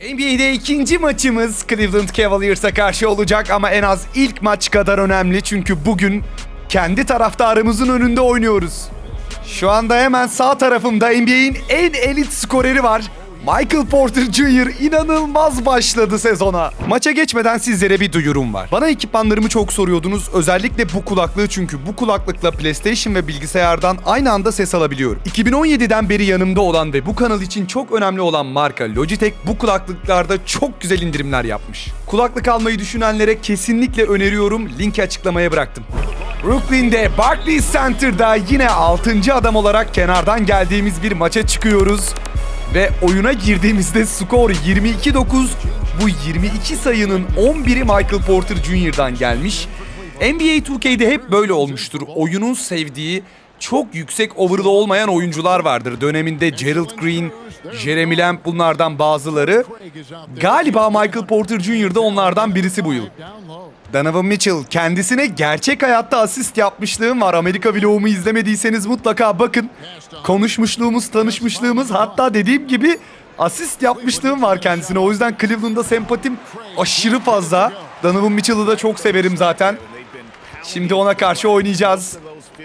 NBA'de ikinci maçımız Cleveland Cavaliers'a karşı olacak ama en az ilk maç kadar önemli çünkü bugün kendi taraftarımızın önünde oynuyoruz. Şu anda hemen sağ tarafımda NBA'in en elit skoreri var. Michael Porter Jr. inanılmaz başladı sezona. Maça geçmeden sizlere bir duyurum var. Bana ekipmanlarımı çok soruyordunuz. Özellikle bu kulaklığı çünkü bu kulaklıkla PlayStation ve bilgisayardan aynı anda ses alabiliyorum. 2017'den beri yanımda olan ve bu kanal için çok önemli olan marka Logitech bu kulaklıklarda çok güzel indirimler yapmış. Kulaklık almayı düşünenlere kesinlikle öneriyorum. Linki açıklamaya bıraktım. Brooklyn'de Barclays Center'da yine 6. adam olarak kenardan geldiğimiz bir maça çıkıyoruz. Ve oyuna girdiğimizde skor 22-9. Bu 22 sayının 11'i Michael Porter Jr.'dan gelmiş. NBA 2K'de hep böyle olmuştur. Oyunun sevdiği çok yüksek overall olmayan oyuncular vardır. Döneminde Gerald Green, Jeremy Lamb bunlardan bazıları. Galiba Michael Porter Jr. da onlardan birisi bu yıl. Donovan Mitchell kendisine gerçek hayatta asist yapmışlığım var. Amerika vlogumu izlemediyseniz mutlaka bakın. Konuşmuşluğumuz, tanışmışlığımız hatta dediğim gibi asist yapmışlığım var kendisine. O yüzden Cleveland'da sempatim aşırı fazla. Donovan Mitchell'ı da çok severim zaten. Şimdi ona karşı oynayacağız.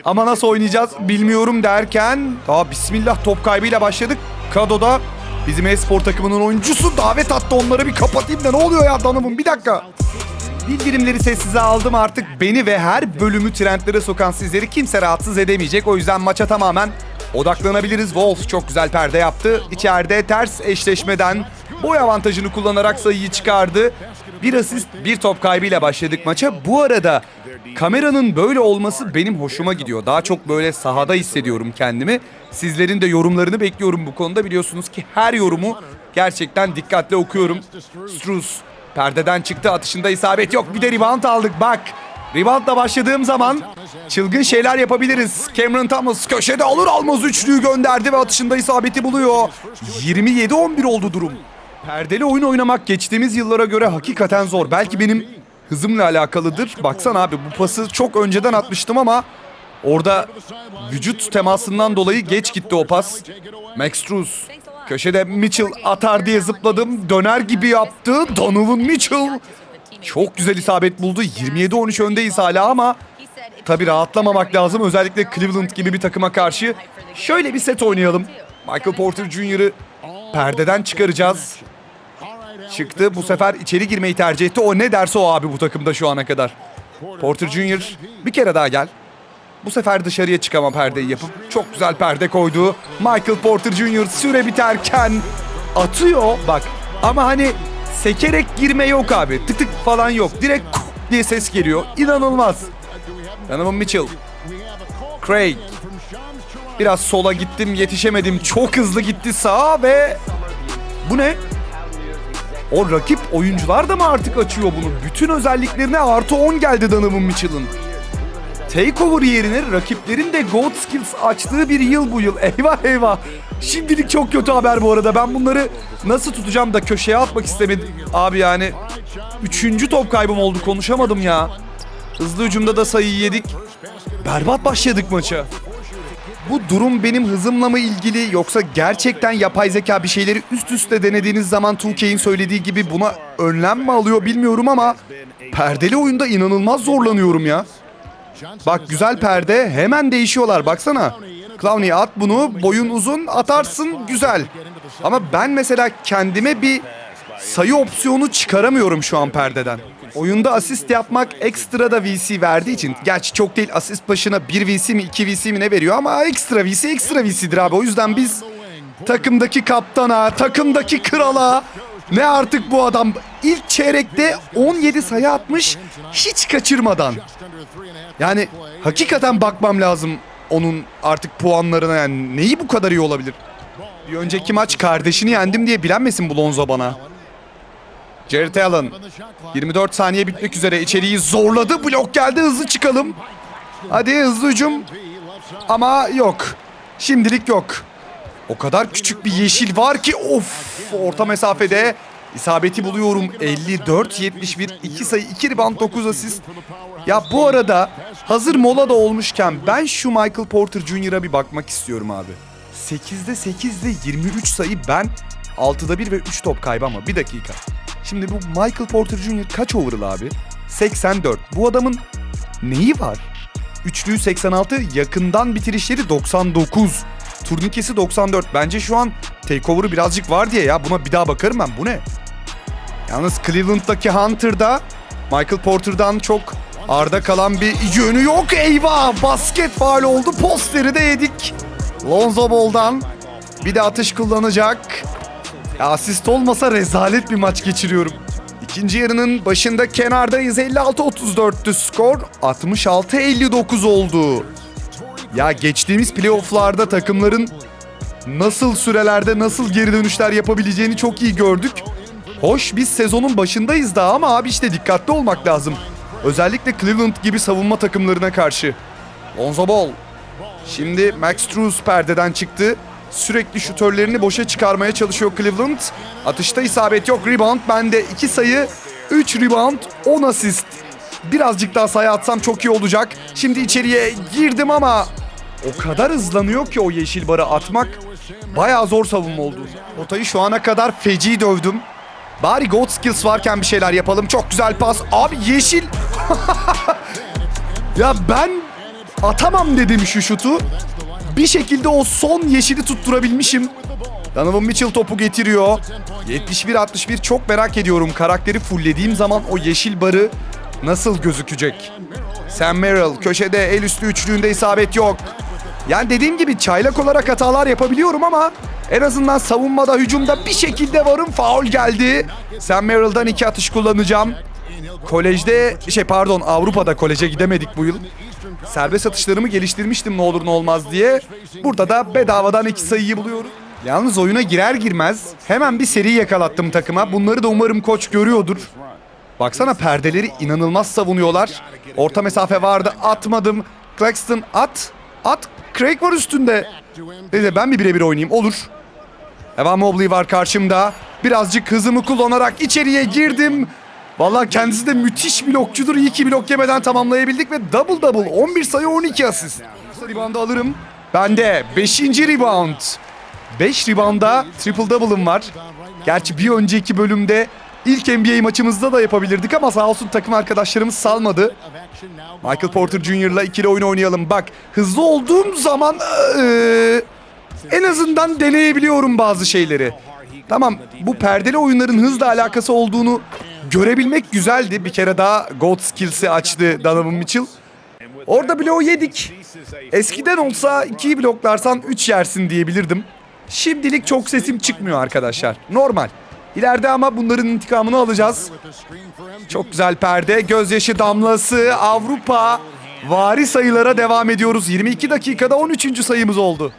Ama nasıl oynayacağız bilmiyorum derken... Aa bismillah top kaybıyla başladık. Kado'da bizim e-spor takımının oyuncusu davet attı onları bir kapatayım da ne oluyor ya Donovan bir dakika. Bildirimleri sessize aldım artık beni ve her bölümü trendlere sokan sizleri kimse rahatsız edemeyecek. O yüzden maça tamamen odaklanabiliriz. Wolves çok güzel perde yaptı. İçeride ters eşleşmeden boy avantajını kullanarak sayıyı çıkardı. Bir asist, bir top kaybıyla başladık maça. Bu arada kameranın böyle olması benim hoşuma gidiyor. Daha çok böyle sahada hissediyorum kendimi. Sizlerin de yorumlarını bekliyorum bu konuda. Biliyorsunuz ki her yorumu gerçekten dikkatle okuyorum. Struz Perdeden çıktı atışında isabet yok. Bir de rebound aldık bak. Reboundla başladığım zaman çılgın şeyler yapabiliriz. Cameron Thomas köşede alır almaz üçlüyü gönderdi ve atışında isabeti buluyor. 27-11 oldu durum. Perdeli oyun oynamak geçtiğimiz yıllara göre hakikaten zor. Belki benim hızımla alakalıdır. Baksana abi bu pası çok önceden atmıştım ama orada vücut temasından dolayı geç gitti o pas. Max Struz Köşede Mitchell atar diye zıpladım. Döner gibi yaptı. Donovan Mitchell. Çok güzel isabet buldu. 27-13 öndeyiz hala ama tabii rahatlamamak lazım. Özellikle Cleveland gibi bir takıma karşı. Şöyle bir set oynayalım. Michael Porter Jr.'ı perdeden çıkaracağız. Çıktı. Bu sefer içeri girmeyi tercih etti. O ne derse o abi bu takımda şu ana kadar. Porter Jr. bir kere daha gel. Bu sefer dışarıya çıkama perdeyi yapıp çok güzel perde koydu. Michael Porter Jr. süre biterken atıyor bak ama hani sekerek girme yok abi. Tık tık falan yok. Direkt diye ses geliyor. İnanılmaz. Donovan Mitchell. Craig. Biraz sola gittim yetişemedim. Çok hızlı gitti sağa ve bu ne? O rakip oyuncular da mı artık açıyor bunu? Bütün özelliklerine artı 10 geldi Donovan Mitchell'ın. Takeover yerine rakiplerin de God Skills açtığı bir yıl bu yıl. Eyvah eyvah. Şimdilik çok kötü haber bu arada. Ben bunları nasıl tutacağım da köşeye atmak istemedim. Abi yani üçüncü top kaybım oldu konuşamadım ya. Hızlı hücumda da sayıyı yedik. Berbat başladık maça. Bu durum benim hızımla mı ilgili yoksa gerçekten yapay zeka bir şeyleri üst üste denediğiniz zaman 2K'in söylediği gibi buna önlem mi alıyor bilmiyorum ama perdeli oyunda inanılmaz zorlanıyorum ya. Bak güzel perde hemen değişiyorlar baksana. Clowney at bunu boyun uzun atarsın güzel. Ama ben mesela kendime bir sayı opsiyonu çıkaramıyorum şu an perdeden. Oyunda asist yapmak ekstra da VC verdiği için. Gerçi çok değil asist başına 1 VC mi 2 VC mi ne veriyor ama ekstra VC ekstra VC'dir abi. O yüzden biz takımdaki kaptana, takımdaki krala ne artık bu adam ilk çeyrekte 17 sayı atmış hiç kaçırmadan. Yani hakikaten bakmam lazım onun artık puanlarına yani neyi bu kadar iyi olabilir? Bir önceki maç kardeşini yendim diye bilenmesin bu Lonzo bana. Jared Allen 24 saniye bitmek üzere içeriği zorladı blok geldi hızlı çıkalım. Hadi hızlı hücum ama yok. Şimdilik yok. O kadar küçük bir yeşil var ki of orta mesafede isabeti buluyorum 54-71 2 sayı 2 rebound 9 asist. Ya bu arada hazır mola da olmuşken ben şu Michael Porter Jr.'a bir bakmak istiyorum abi. 8'de 8'de 23 sayı ben 6'da 1 ve 3 top kaybı ama bir dakika. Şimdi bu Michael Porter Jr. kaç overall abi? 84. Bu adamın neyi var? Üçlüğü 86, yakından bitirişleri 99. Turnikesi 94. Bence şu an takeover'ı birazcık var diye ya buna bir daha bakarım ben. Bu ne? Yalnız Cleveland'daki Hunter'da Michael Porter'dan çok arda kalan bir yönü yok. Eyvah! Basket faal oldu. Posteri de yedik. Lonzo Ball'dan bir de atış kullanacak. Asist olmasa rezalet bir maç geçiriyorum. İkinci yarının başında kenardayız. 56-34'tü skor. 66-59 oldu. Ya geçtiğimiz playofflarda takımların nasıl sürelerde nasıl geri dönüşler yapabileceğini çok iyi gördük. Hoş biz sezonun başındayız daha ama abi işte dikkatli olmak lazım. Özellikle Cleveland gibi savunma takımlarına karşı. Lonzo Ball. Şimdi Max Struz perdeden çıktı. Sürekli şutörlerini boşa çıkarmaya çalışıyor Cleveland. Atışta isabet yok. Rebound bende 2 sayı, 3 rebound, 10 asist. Birazcık daha sayı atsam çok iyi olacak. Şimdi içeriye girdim ama o kadar hızlanıyor ki o yeşil barı atmak. Bayağı zor savunma oldu. Potayı şu ana kadar feci dövdüm. Bari God Skills varken bir şeyler yapalım. Çok güzel pas. Abi yeşil. ya ben atamam dedim şu şutu. Bir şekilde o son yeşili tutturabilmişim. Donovan Mitchell topu getiriyor. 71-61 çok merak ediyorum. Karakteri fulllediğim zaman o yeşil barı nasıl gözükecek? Sam Merrill köşede el üstü üçlüğünde isabet yok. Yani dediğim gibi çaylak olarak hatalar yapabiliyorum ama en azından savunmada hücumda bir şekilde varım. Faul geldi. Sam Merrill'dan iki atış kullanacağım. Kolejde şey pardon Avrupa'da koleje gidemedik bu yıl. Serbest atışlarımı geliştirmiştim ne olur ne olmaz diye. Burada da bedavadan iki sayıyı buluyorum. Yalnız oyuna girer girmez hemen bir seri yakalattım takıma. Bunları da umarım koç görüyordur. Baksana perdeleri inanılmaz savunuyorlar. Orta mesafe vardı atmadım. Claxton at. At. Craig var üstünde. Neyse ben bir birebir oynayayım olur. Evan Mobley var karşımda. Birazcık hızımı kullanarak içeriye girdim. Vallahi kendisi de müthiş blokçudur. İyi ki blok yemeden tamamlayabildik ve double double. 11 sayı 12 asist. Rebound'ı alırım. Bende 5. rebound. 5 rebound'a triple double'ım var. Gerçi bir önceki bölümde ilk NBA maçımızda da yapabilirdik ama sağ olsun takım arkadaşlarımız salmadı. Michael Porter Jr.'la ikili oyun oynayalım. Bak hızlı olduğum zaman eee, en azından deneyebiliyorum bazı şeyleri. Tamam bu perdeli oyunların hızla alakası olduğunu görebilmek güzeldi. Bir kere daha God Skills'i açtı Donovan Mitchell. Orada bloğu yedik. Eskiden olsa 2'yi bloklarsan 3 yersin diyebilirdim. Şimdilik çok sesim çıkmıyor arkadaşlar. Normal. İleride ama bunların intikamını alacağız. Çok güzel perde. Gözyaşı damlası. Avrupa. Vari sayılara devam ediyoruz. 22 dakikada 13. sayımız oldu.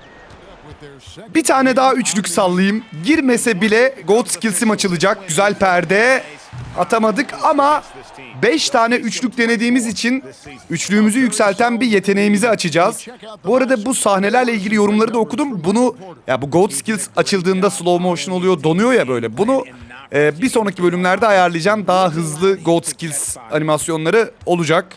Bir tane daha üçlük sallayayım. Girmese bile God Skills'im açılacak. Güzel perde. Atamadık ama 5 tane üçlük denediğimiz için üçlüğümüzü yükselten bir yeteneğimizi açacağız. Bu arada bu sahnelerle ilgili yorumları da okudum. Bunu ya bu God Skills açıldığında slow motion oluyor, donuyor ya böyle. Bunu e, bir sonraki bölümlerde ayarlayacağım. Daha hızlı God Skills animasyonları olacak.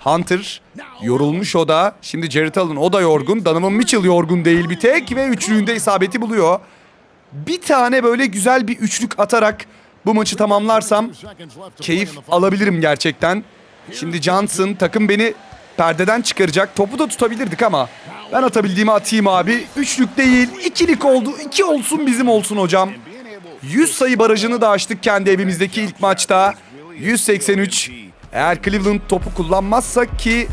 Hunter yorulmuş o da. Şimdi Jared Allen o da yorgun. Donovan Mitchell yorgun değil bir tek ve üçlüğünde isabeti buluyor. Bir tane böyle güzel bir üçlük atarak bu maçı tamamlarsam keyif alabilirim gerçekten. Şimdi Johnson takım beni perdeden çıkaracak. Topu da tutabilirdik ama ben atabildiğimi atayım abi. Üçlük değil, ikilik oldu. İki olsun bizim olsun hocam. 100 sayı barajını da açtık kendi evimizdeki ilk maçta. 183. Eğer Cleveland topu kullanmazsa ki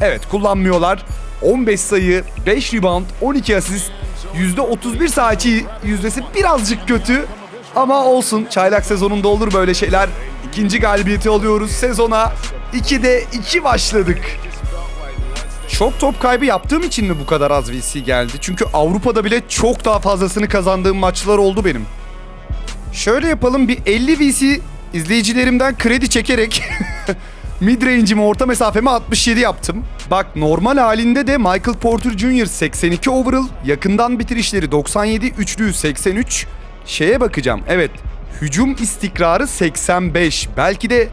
evet kullanmıyorlar. 15 sayı, 5 rebound, 12 asist, %31 saha içi yüzdesi birazcık kötü. Ama olsun çaylak sezonunda olur böyle şeyler. İkinci galibiyeti alıyoruz sezona. 2'de 2 başladık. Çok top kaybı yaptığım için mi bu kadar az VC geldi? Çünkü Avrupa'da bile çok daha fazlasını kazandığım maçlar oldu benim. Şöyle yapalım bir 50 VC izleyicilerimden kredi çekerek midrange'imi orta mesafemi 67 yaptım. Bak normal halinde de Michael Porter Jr. 82 overall, yakından bitirişleri 97, üçlüğü 83. Şeye bakacağım evet hücum istikrarı 85. Belki de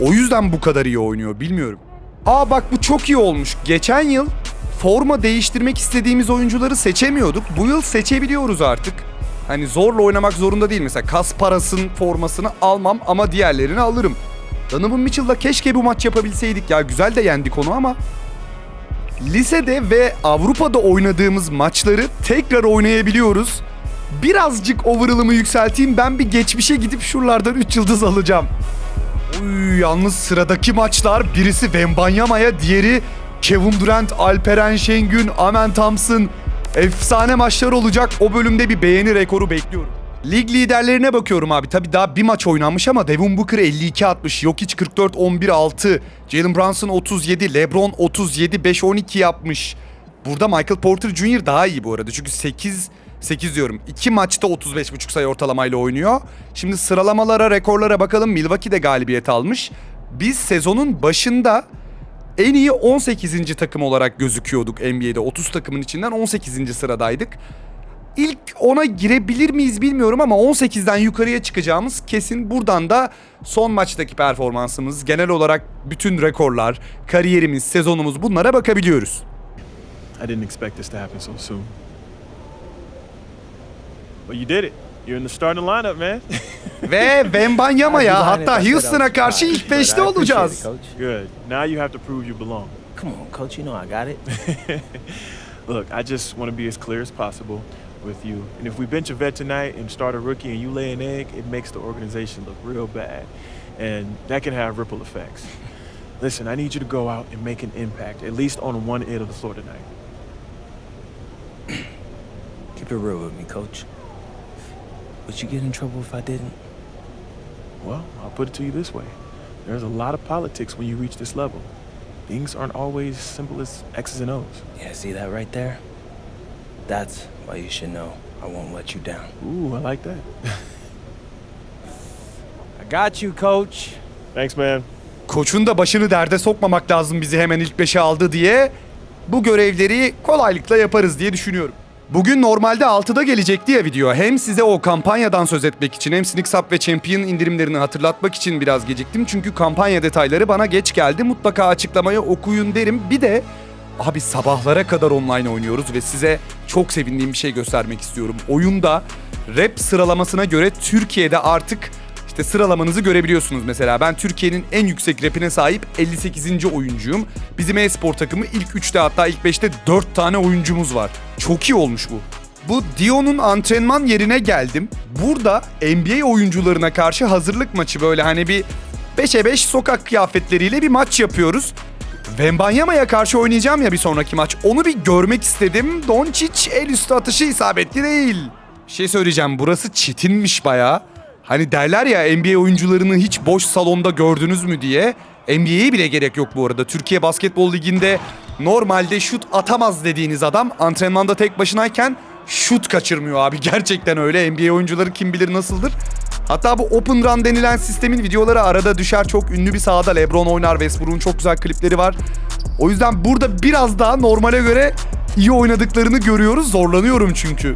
o yüzden bu kadar iyi oynuyor bilmiyorum. Aa bak bu çok iyi olmuş. Geçen yıl forma değiştirmek istediğimiz oyuncuları seçemiyorduk. Bu yıl seçebiliyoruz artık. Hani zorla oynamak zorunda değil. Mesela kas parasın formasını almam ama diğerlerini alırım. Donovan Mitchell'la keşke bu maç yapabilseydik ya. Güzel de yendik onu ama lisede ve Avrupa'da oynadığımız maçları tekrar oynayabiliyoruz. Birazcık overall'ımı yükselteyim. Ben bir geçmişe gidip şuralardan 3 yıldız alacağım. Uy, yalnız sıradaki maçlar birisi Wembanyama'ya, diğeri Kevin Durant, Alperen Şengün, Amen Thompson. Efsane maçlar olacak. O bölümde bir beğeni rekoru bekliyorum. Lig liderlerine bakıyorum abi. Tabii daha bir maç oynanmış ama Devin Booker 52 atmış, Jokic 44 11 6, Jalen Brunson 37, LeBron 37 5 12 yapmış. Burada Michael Porter Jr. daha iyi bu arada. Çünkü 8 8 diyorum. 2 maçta 35.5 sayı ortalamayla oynuyor. Şimdi sıralamalara, rekorlara bakalım. Milwaukee de galibiyet almış. Biz sezonun başında en iyi 18. takım olarak gözüküyorduk NBA'de. 30 takımın içinden 18. sıradaydık. İlk 10'a girebilir miyiz bilmiyorum ama 18'den yukarıya çıkacağımız kesin. Buradan da son maçtaki performansımız, genel olarak bütün rekorlar, kariyerimiz, sezonumuz bunlara bakabiliyoruz. I didn't expect this to happen so soon. But you did it. You're in the starting lineup, man. Ve Wembanyama'ya I'd be lying hatta if I said I Houston'a was karşı ilk but 5'te olacağız. Good. Now you have to prove you belong. Come on, Coach. You know I got it. Look, I just want to be as clear as possible with you. And if we bench a vet tonight and start a rookie and you lay an egg, it makes the organization look real bad. And that can have ripple effects. Listen, I need you to go out and make an impact, at least on one end of the floor tonight. Keep it real with me, Coach. Would you get in trouble if I didn't? Well, I'll put it to you this way there's a lot of politics when you reach this level. Things aren't always simple as X's and O's. Yeah, see that right there? That's why you should know I won't let you down. Ooh, I like that. I got you, Coach. Thanks, man. Koçun da başını derde sokmamak lazım bizi hemen ilk 5'e aldı diye bu görevleri kolaylıkla yaparız diye düşünüyorum. Bugün normalde 6'da gelecekti ya video. Hem size o kampanyadan söz etmek için hem Sneaks Up ve Champion indirimlerini hatırlatmak için biraz geciktim. Çünkü kampanya detayları bana geç geldi. Mutlaka açıklamayı okuyun derim. Bir de abi sabahlara kadar online oynuyoruz ve size çok sevindiğim bir şey göstermek istiyorum. Oyunda rap sıralamasına göre Türkiye'de artık işte sıralamanızı görebiliyorsunuz mesela. Ben Türkiye'nin en yüksek rapine sahip 58. oyuncuyum. Bizim e-spor takımı ilk 3'te hatta ilk 5'te 4 tane oyuncumuz var. Çok iyi olmuş bu. Bu Dion'un antrenman yerine geldim. Burada NBA oyuncularına karşı hazırlık maçı böyle hani bir 5'e 5 sokak kıyafetleriyle bir maç yapıyoruz. Wembanyama'ya karşı oynayacağım ya bir sonraki maç. Onu bir görmek istedim. Doncic el üstü atışı isabetli değil. Şey söyleyeceğim. Burası çetinmiş bayağı. Hani derler ya NBA oyuncularını hiç boş salonda gördünüz mü diye. NBA'ye bile gerek yok bu arada. Türkiye Basketbol Ligi'nde normalde şut atamaz dediğiniz adam antrenmanda tek başınayken şut kaçırmıyor abi. Gerçekten öyle. NBA oyuncuları kim bilir nasıldır. Hatta bu Open Run denilen sistemin videoları arada düşer. Çok ünlü bir sahada LeBron oynar. Westbrook'un çok güzel klipleri var. O yüzden burada biraz daha normale göre iyi oynadıklarını görüyoruz. Zorlanıyorum çünkü.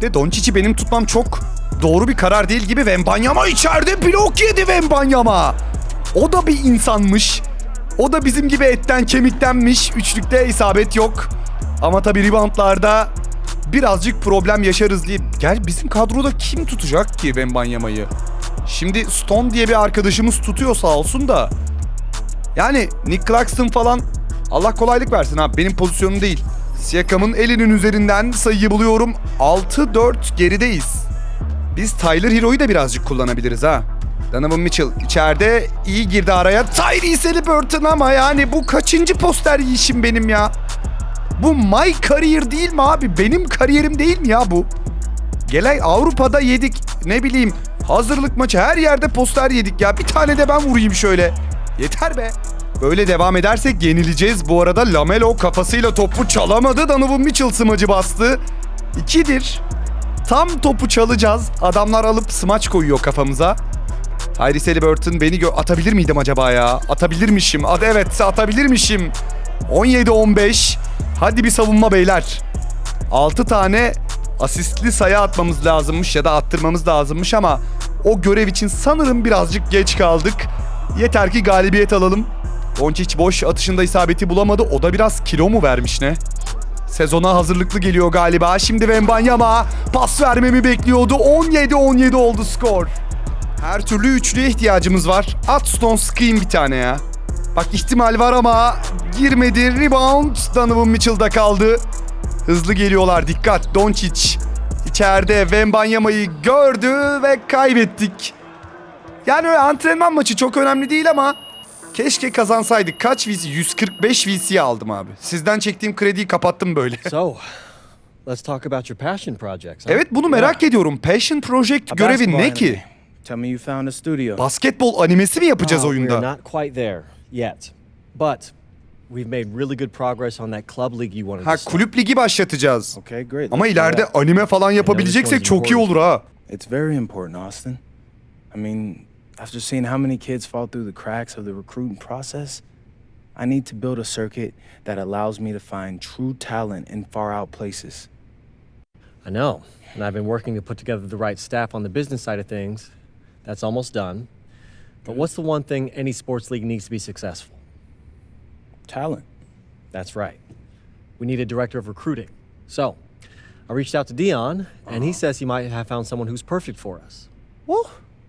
De Doncic'i benim tutmam çok doğru bir karar değil gibi. Wembanyama içeride blok yedi Wembanyama. O da bir insanmış. O da bizim gibi etten kemiktenmiş. Üçlükte isabet yok. Ama tabii reboundlarda birazcık problem yaşarız diye. Gel bizim kadroda kim tutacak ki Wembanyama'yı? Şimdi Stone diye bir arkadaşımız tutuyor sağ olsun da. Yani Nick Claxton falan Allah kolaylık versin abi benim pozisyonum değil. Siakam'ın elinin üzerinden sayıyı buluyorum. 6-4 gerideyiz. Biz Tyler Hero'yu da birazcık kullanabiliriz ha. Donovan Mitchell içeride iyi girdi araya. Tyrese Halliburton ama yani bu kaçıncı poster yiyişim benim ya? Bu my career değil mi abi? Benim kariyerim değil mi ya bu? Gelay Avrupa'da yedik. Ne bileyim hazırlık maçı her yerde poster yedik ya. Bir tane de ben vurayım şöyle. Yeter be. Böyle devam edersek yenileceğiz. Bu arada Lamelo kafasıyla topu çalamadı. Donovan Mitchell smacı bastı. İkidir. Tam topu çalacağız. Adamlar alıp smaç koyuyor kafamıza. Tyrese Halliburton beni atabilir miydim acaba ya? Atabilirmişim. Ad evet atabilirmişim. 17-15. Hadi bir savunma beyler. 6 tane asistli sayı atmamız lazımmış ya da attırmamız lazımmış ama o görev için sanırım birazcık geç kaldık. Yeter ki galibiyet alalım. Doncic boş atışında isabeti bulamadı. O da biraz kilo mu vermiş ne? Sezona hazırlıklı geliyor galiba. Şimdi Wembanyama pas vermemi bekliyordu. 17-17 oldu skor. Her türlü üçlüye ihtiyacımız var. At Stone sıkayım bir tane ya. Bak ihtimal var ama girmedi. Rebound Donovan Mitchell'da kaldı. Hızlı geliyorlar. Dikkat. Doncic içeride Wembanyama'yı gördü ve kaybettik. Yani antrenman maçı çok önemli değil ama keşke kazansaydık. Kaç VC? 145 VC aldım abi. Sizden çektiğim krediyi kapattım böyle. So, let's talk about your passion projects. huh? evet bunu merak ediyorum. Passion Project A görevi ne ki? anime. Tell me you found a studio. Basketbol animesi mi yapacağız We're oyunda? not quite there yet, but we've made really good progress on that club league you wanted Ha to kulüp ligi başlatacağız. Okay, great. Ama ileride anime falan yapabileceksek çok iyi olur ha. It's very important, Austin. I mean, after seeing how many kids fall through the cracks of the recruiting process, I need to build a circuit that allows me to find true talent in far out places. I know, and I've been working to put together the right staff on the business side of things. That's almost done. But what's the one thing any sports league needs to be successful? Talent. That's right. We need a director of recruiting. So, I reached out to Dion, and he uh-huh. says he might have found someone who's perfect for us. Woo!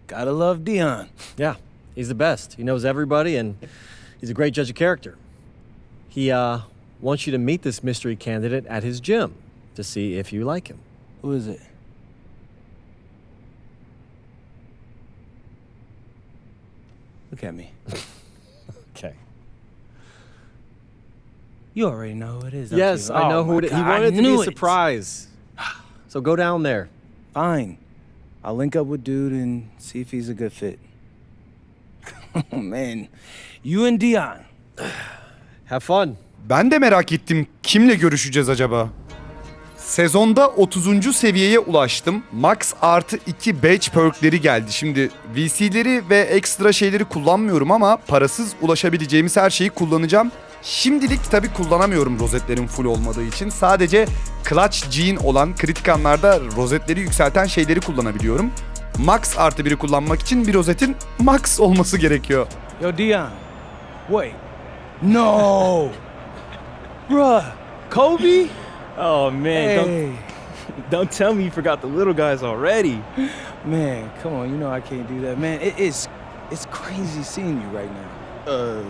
Gotta love Dion. Yeah, he's the best. He knows everybody, and he's a great judge of character. He uh, wants you to meet this mystery candidate at his gym to see if you like him. Who is it? Look at me. Okay. You already know who it is. don't Yes, you? I know Oh who it is. He I wanted it to be a it. surprise. So go down there. Fine. I'll link up with dude and see if he's a good fit. oh man, you and Dion. Have fun. Ben de merak ettim. Kimle görüşeceğiz acaba? Sezonda 30. seviyeye ulaştım. Max artı 2 badge perkleri geldi. Şimdi VC'leri ve ekstra şeyleri kullanmıyorum ama parasız ulaşabileceğimiz her şeyi kullanacağım. Şimdilik tabi kullanamıyorum rozetlerin full olmadığı için. Sadece Clutch Gene olan kritik anlarda rozetleri yükselten şeyleri kullanabiliyorum. Max artı biri kullanmak için bir rozetin max olması gerekiyor. Yo, Dion. Wait. No. Bruh. Kobe? Oh man, Hey. don't don't tell me you forgot the little guys already. Man, come on. You know I can't do that. Man, it is it's crazy seeing you right now. Uh,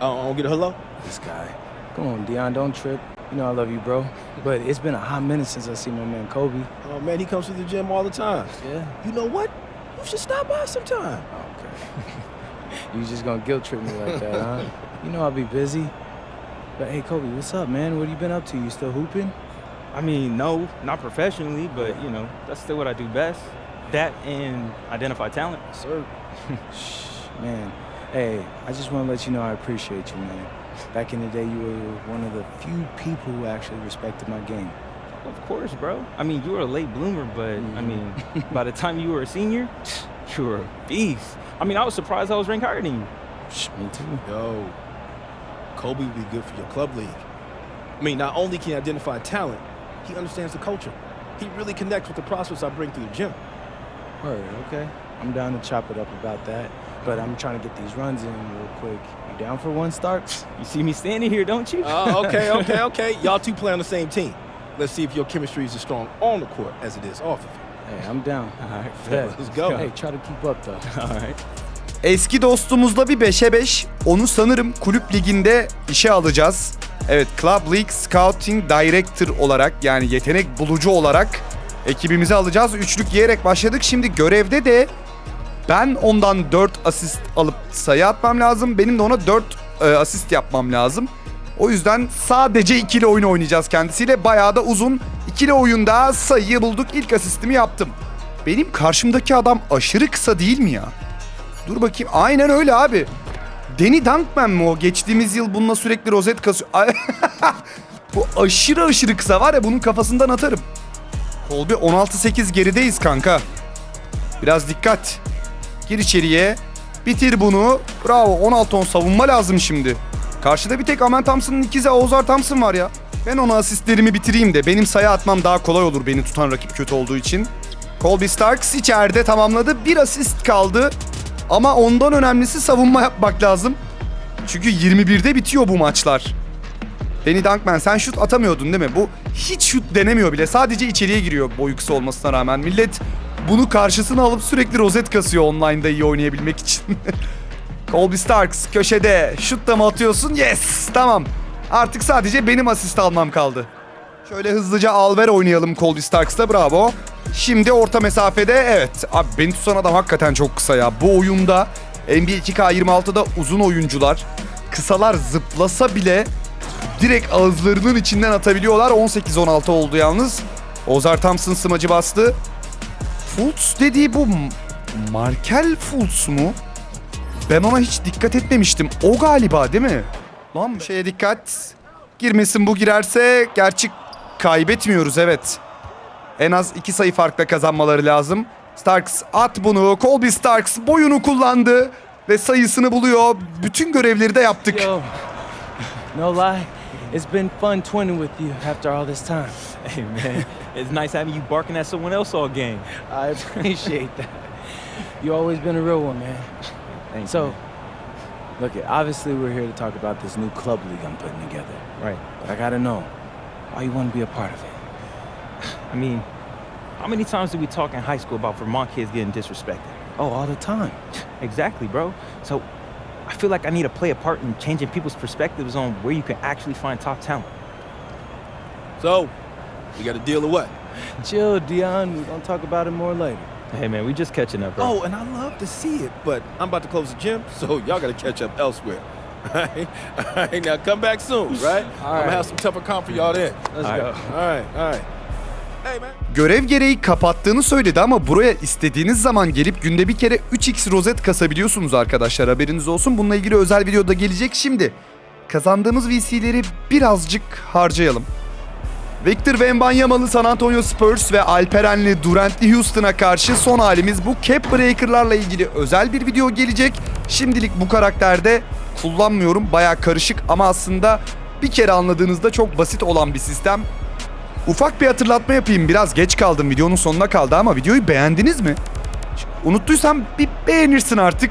Oh, I don't, get a hello. This guy. Come on, Dion, don't trip. You know I love you, bro. But it's been a hot minute since I seen my man Kobe. Oh man, he comes to the gym all the time. Yeah. You know what? You should stop by sometime. Okay. you just gonna guilt trip me like that, huh? You know I'll be busy. But hey, Kobe, what's up, man? What you been up to? You still hooping? I mean, no, not professionally, but you know, that's still what I do best. That and identify talent. Sir, Shh, man. Hey, I just want to let you know I appreciate you, man. Back in the day, you were one of the few people who actually respected my game. Of course, bro. I mean, you were a late bloomer, but I mm-hmm. mean, by the time you were a senior, you were a beast. I mean, I was surprised I was ranked higher than you. Shh, me too. yo, Kobe would be good for your club league. I mean, not only can he identify talent, he understands the culture. He really connects with the prospects I bring through the gym. Word, okay. I'm down to chop it up about that. But I'm trying to get these runs in real quick. You down for one start? You see me standing here, don't you? Oh, okay, okay, okay. Y'all two play on the same team. Let's see if your chemistry is as strong on the court as it is off of it. Hey, I'm down. All right. Let's go. Hey, try to keep up though. all right. Eski dostumuzla bir 5'e 5. Onu sanırım kulüp liginde işe alacağız. Evet Club League Scouting Director olarak yani yetenek bulucu olarak ekibimize alacağız. Üçlük yiyerek başladık. Şimdi görevde de ben ondan 4 asist alıp sayı atmam lazım. Benim de ona 4 e, asist yapmam lazım. O yüzden sadece ikili oyun oynayacağız kendisiyle. Bayağı da uzun. İkili oyunda sayıyı bulduk. İlk asistimi yaptım. Benim karşımdaki adam aşırı kısa değil mi ya? Dur bakayım. Aynen öyle abi. Danny Dunkman mı o? Geçtiğimiz yıl bununla sürekli rozet kasıyor. Bu aşırı aşırı kısa var ya bunun kafasından atarım. Colby 16-8 gerideyiz kanka. Biraz dikkat. Gir içeriye. Bitir bunu. Bravo 16 on savunma lazım şimdi. Karşıda bir tek Amen Thompson'ın ikizi Ozar Thompson var ya. Ben ona asistlerimi bitireyim de benim sayı atmam daha kolay olur beni tutan rakip kötü olduğu için. Colby Starks içeride tamamladı. Bir asist kaldı. Ama ondan önemlisi savunma yapmak lazım. Çünkü 21'de bitiyor bu maçlar. Danny Dunkman sen şut atamıyordun değil mi? Bu hiç şut denemiyor bile. Sadece içeriye giriyor boyu kısa olmasına rağmen. Millet bunu karşısına alıp sürekli rozet kasıyor online'da iyi oynayabilmek için. Colby Starks köşede. Şut da mı atıyorsun? Yes! Tamam. Artık sadece benim asist almam kaldı. Şöyle hızlıca alver oynayalım Colby Starks'ta bravo. Şimdi orta mesafede evet. Abi beni tutan adam hakikaten çok kısa ya. Bu oyunda NBA 2K26'da uzun oyuncular kısalar zıplasa bile direkt ağızlarının içinden atabiliyorlar. 18-16 oldu yalnız. Ozar Thompson smacı bastı. Fultz dediği bu Markel Fultz mu? Ben ona hiç dikkat etmemiştim. O galiba değil mi? Lan şeye dikkat. Girmesin bu girerse gerçi kaybetmiyoruz evet. En az iki sayı farkla kazanmaları lazım. Starks at bunu. Colby Starks boyunu kullandı ve sayısını buluyor. Bütün görevleri de yaptık. Yo, no lie, it's been fun twinning with you after all this time. Hey man, it's nice having you barking at someone else all game. I appreciate that. You always been a real one, man. Thanks, So, man. look, obviously we're here to talk about this new club league I'm putting together. right. But I gotta know why you want to be a part of it. I mean, how many times did we talk in high school about Vermont kids getting disrespected? Oh, all the time. Exactly, bro. So I feel like I need to play a part in changing people's perspectives on where you can actually find top talent. So, we got a deal or what? Chill, Dion. We're gonna talk about it more later. Hey man, we just catching up, bro. Oh, and I love to see it, but I'm about to close the gym, so y'all got to catch up elsewhere. All right, all right. Now come back soon, right? I'm right. gonna have some tougher comp for y'all then. Let's All go. right. All right, all right. Görev gereği kapattığını söyledi ama buraya istediğiniz zaman gelip günde bir kere 3x rozet kasabiliyorsunuz arkadaşlar haberiniz olsun. Bununla ilgili özel videoda gelecek şimdi. Kazandığımız VC'leri birazcık harcayalım. Victor Wembanyamalı San Antonio Spurs ve Alperenli Durant'li Houston'a karşı son halimiz bu cap breaker'larla ilgili özel bir video gelecek. Şimdilik bu karakterde kullanmıyorum. Baya karışık ama aslında bir kere anladığınızda çok basit olan bir sistem. Ufak bir hatırlatma yapayım. Biraz geç kaldım. Videonun sonuna kaldı ama videoyu beğendiniz mi? Unuttuysam bir beğenirsin artık.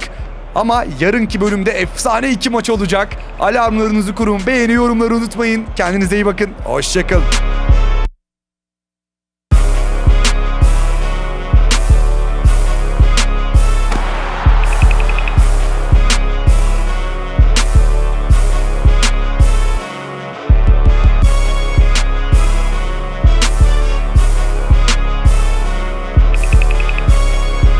Ama yarınki bölümde efsane iki maç olacak. Alarmlarınızı kurun. Beğeni yorumları unutmayın. Kendinize iyi bakın. Hoşçakalın.